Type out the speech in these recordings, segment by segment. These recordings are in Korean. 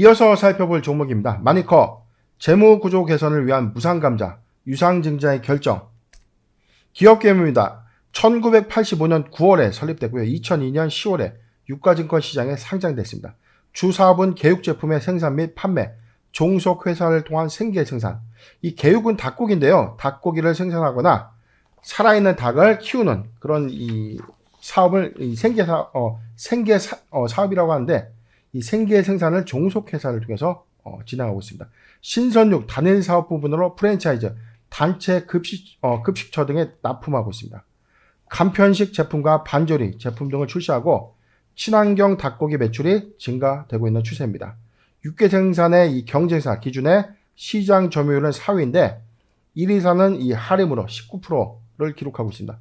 이어서 살펴볼 종목입니다. 마니커 재무 구조 개선을 위한 무상감자 유상증자의 결정 기업 개요입니다. 1985년 9월에 설립되고요. 2002년 10월에 유가증권 시장에 상장됐습니다. 주 사업은 개육 제품의 생산 및 판매, 종속 회사를 통한 생계 생산. 이 개육은 닭고기인데요. 닭고기를 생산하거나 살아있는 닭을 키우는 그런 이 사업을 이 생계 사 어, 생계 사, 어, 사업이라고 하는데 이 생계 생산을 종속 회사를 통해서 어, 진행하고 있습니다. 신선육 단일 사업 부분으로 프랜차이즈, 단체 급식 어, 급식처 등에 납품하고 있습니다. 간편식 제품과 반조리 제품 등을 출시하고 친환경 닭고기 매출이 증가되고 있는 추세입니다. 육개 생산의 이 경쟁사 기준의 시장 점유율은 4위인데 1위사는 이 하림으로 19%를 기록하고 있습니다.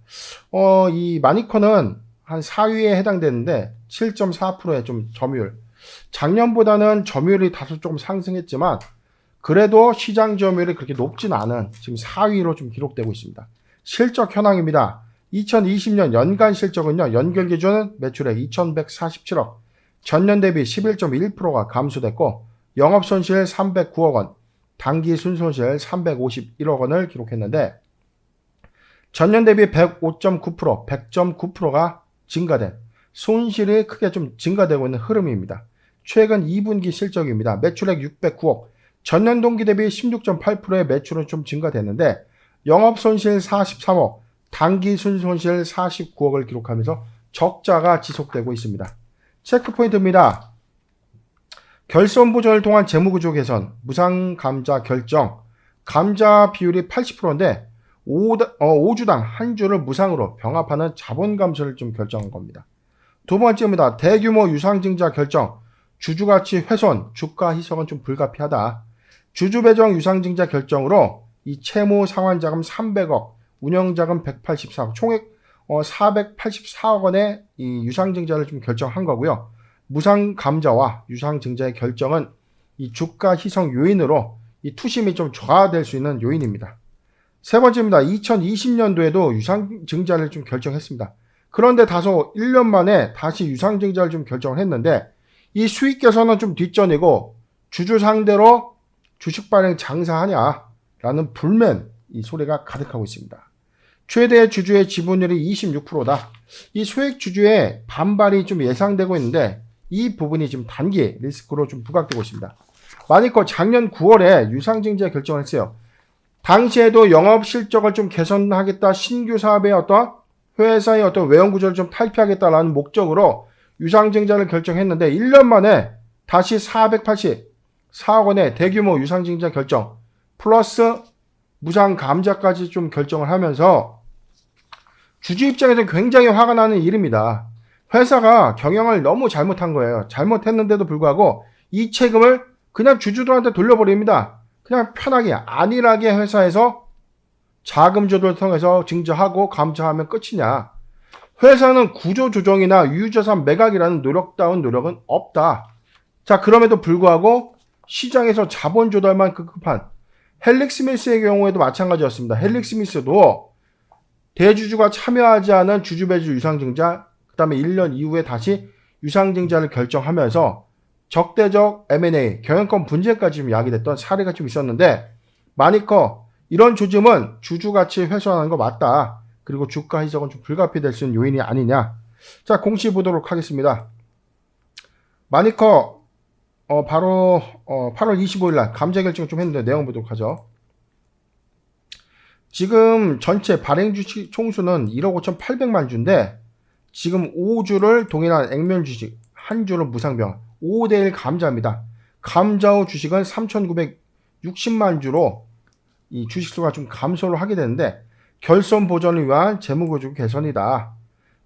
어, 이 마니커는 한 4위에 해당되는데 7.4%의 좀 점유율. 작년보다는 점유율이 다소 조금 상승했지만 그래도 시장 점유율이 그렇게 높진 않은 지금 4위로 좀 기록되고 있습니다. 실적 현황입니다. 2020년 연간 실적은요, 연결 기준은 매출액 2,147억, 전년 대비 11.1%가 감소됐고, 영업 손실 309억 원, 당기 순손실 351억 원을 기록했는데, 전년 대비 105.9%, 100.9%가 증가된 손실이 크게 좀 증가되고 있는 흐름입니다. 최근 2분기 실적입니다. 매출액 609억, 전년 동기 대비 16.8%의 매출은 좀 증가됐는데, 영업 손실 43억, 단기 순손실 49억을 기록하면서 적자가 지속되고 있습니다. 체크 포인트입니다. 결손 보전을 통한 재무 구조 개선, 무상 감자 결정, 감자 비율이 80%인데 5, 주당한 주를 무상으로 병합하는 자본 감소를 좀 결정한 겁니다. 두 번째입니다. 대규모 유상증자 결정, 주주가치 훼손, 주가 희석은 좀 불가피하다. 주주 배정 유상증자 결정으로 이 채무 상환자금 300억, 운영자금 184억, 총액 어, 484억 원의 이 유상증자를 좀 결정한 거고요. 무상 감자와 유상증자의 결정은 이 주가 희석 요인으로 이 투심이 좀 저하될 수 있는 요인입니다. 세 번째입니다. 2020년도에도 유상증자를 좀 결정했습니다. 그런데 다소 1년 만에 다시 유상증자를 좀 결정을 했는데 이 수익 개선은 좀 뒷전이고 주주 상대로 주식 발행 장사하냐라는 불면 이 소리가 가득하고 있습니다. 최대 주주의 지분율이 26%다. 이 소액 주주의 반발이 좀 예상되고 있는데 이 부분이 지금 단기 리스크로 좀 부각되고 있습니다. 마니커 작년 9월에 유상증자 결정을 했어요. 당시에도 영업 실적을 좀 개선하겠다, 신규 사업의 어떤 회사의 어떤 외형 구조를 좀 탈피하겠다라는 목적으로 유상증자를 결정했는데 1년 만에 다시 484억 원의 대규모 유상증자 결정 플러스 무상 감자까지 좀 결정을 하면서 주주 입장에서 굉장히 화가 나는 일입니다. 회사가 경영을 너무 잘못한 거예요. 잘못했는데도 불구하고 이 책임을 그냥 주주들한테 돌려버립니다. 그냥 편하게 안일하게 회사에서 자금 조달을 통해서 증자하고 감자하면 끝이냐. 회사는 구조 조정이나 유유자산 매각이라는 노력다운 노력은 없다. 자, 그럼에도 불구하고 시장에서 자본 조달만 급급한 헬릭 스미스의 경우에도 마찬가지였습니다. 헬릭 스미스도 대주주가 참여하지 않은 주주배주 유상증자, 그 다음에 1년 이후에 다시 유상증자를 결정하면서 적대적 M&A, 경영권 분쟁까지 좀 야기됐던 사례가 좀 있었는데, 마니커, 이런 조짐은 주주가치 훼손하는 거 맞다. 그리고 주가 희석은 좀 불가피 될 수 있는 요인이 아니냐. 자, 공시 보도록 하겠습니다. 마니커, 어, 바로, 어, 8월 25일 날 감자 결정을 좀 했는데 내용 보도록 하죠. 지금 전체 발행 주식 총수는 1억 5,800만 주인데 지금 5주를 동일한 액면 주식, 한 주를 무상병, 5대1 감자입니다. 감자 후 주식은 3,960만 주로 이 주식수가 좀 감소를 하게 되는데 결손 보전을 위한 재무구조 개선이다.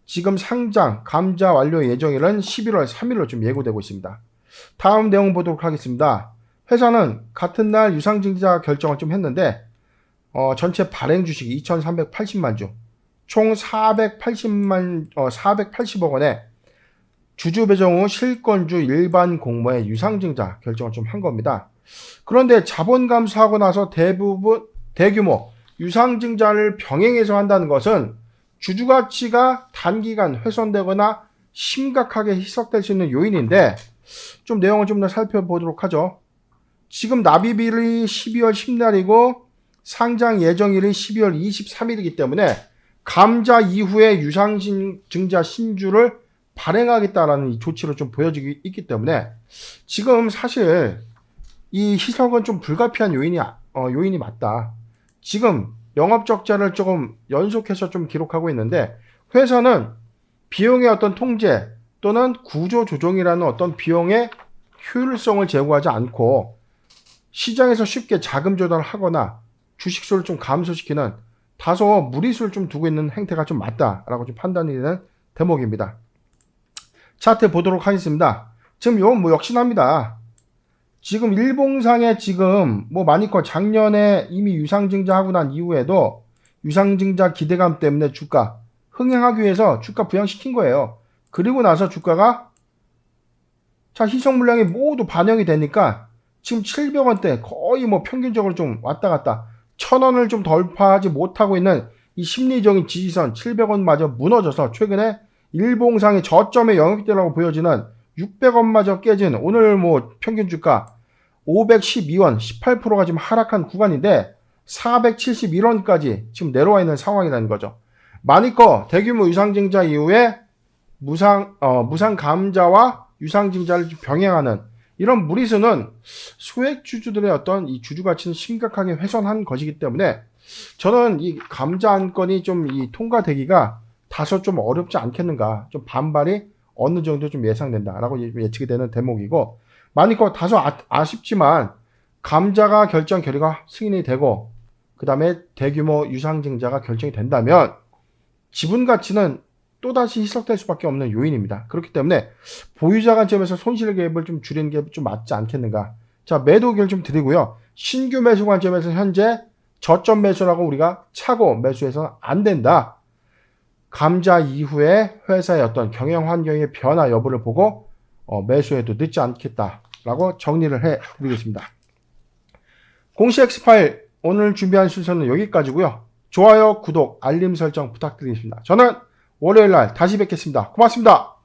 지금 상장 감자 완료 예정일은 11월 3일로 좀 예고되고 있습니다. 다음 내용 보도록 하겠습니다. 회사는 같은 날 유상증자 결정을 좀 했는데 어, 전체 발행 주식 2,380만 주, 총 480만 어, 480억 원에 주주 배정 후 실권주 일반 공모의 유상증자 결정을 좀 한 겁니다. 그런데 자본 감소하고 나서 대부분 대규모 유상증자를 병행해서 한다는 것은 주주 가치가 단기간 훼손되거나 심각하게 희석될 수 있는 요인인데 좀 내용을 좀 더 살펴보도록 하죠. 지금 납입일이 12월 10날이고 상장 예정일이 12월 23일이기 때문에 감자 이후에 유상증자 신주를 발행하겠다라는 이 조치로 좀 보여지고 있기 때문에 지금 사실 이 희석은 좀 불가피한 요인이 아- 어, 요인이 맞다. 지금 영업 적자를 조금 연속해서 좀 기록하고 있는데 회사는 비용의 어떤 통제 또는 구조 조정이라는 어떤 비용의 효율성을 제고하지 않고 시장에서 쉽게 자금 조달을 하거나 주식수를 좀 감소시키는 다소 무리수를 좀 두고 있는 행태가 좀 맞다라고 좀 판단이 되는 대목입니다. 차트 보도록 하겠습니다. 지금 이건 뭐 역시납니다. 지금 일봉상에 지금 뭐 마니커 작년에 이미 유상증자하고 난 이후에도 유상증자 기대감 때문에 주가 흥행하기 위해서 주가 부양시킨 거예요. 그리고 나서 주가가 자 희석 물량이 모두 반영이 되니까 지금 700원대 거의 뭐 평균적으로 좀 왔다 갔다 1000원을 좀 돌파하지 못하고 있는 이 심리적인 지지선 700원마저 무너져서 최근에 일봉상의 저점의 영역대라고 보여지는 600원마저 깨진 오늘 뭐 평균 주가 512원 18%가 지금 하락한 구간인데 471원까지 지금 내려와 있는 상황이라는 거죠. 마니꺼 대규모 유상증자 이후에 무상 어, 무상 감자와 유상증자를 병행하는 이런 무리수는 소액 주주들의 어떤 이 주주 가치는 심각하게 훼손한 것이기 때문에 저는 이 감자 안건이 좀 이 통과되기가 다소 좀 어렵지 않겠는가 좀 반발이 어느 정도 좀 예상된다라고 예측이 되는 대목이고 마니꺼 다소 아, 아쉽지만 감자가 결정 결의가 승인이 되고 그 다음에 대규모 유상증자가 결정이 된다면 지분 가치는 또다시 희석될 수밖에 없는 요인입니다. 그렇기 때문에 보유자 관점에서 손실 갭을 좀 줄이는 게 좀 맞지 않겠는가. 자, 매도 의견을 좀 드리고요. 신규 매수 관점에서 현재 저점 매수라고 우리가 차고 매수해서는 안 된다. 감자 이후에 회사의 어떤 경영 환경의 변화 여부를 보고 어, 매수해도 늦지 않겠다라고 정리를 해 드리겠습니다. 공시 X파일 오늘 준비한 순서는 여기까지고요. 좋아요, 구독, 알림 설정 부탁드리겠습니다. 저는 월요일 날 다시 뵙겠습니다. 고맙습니다.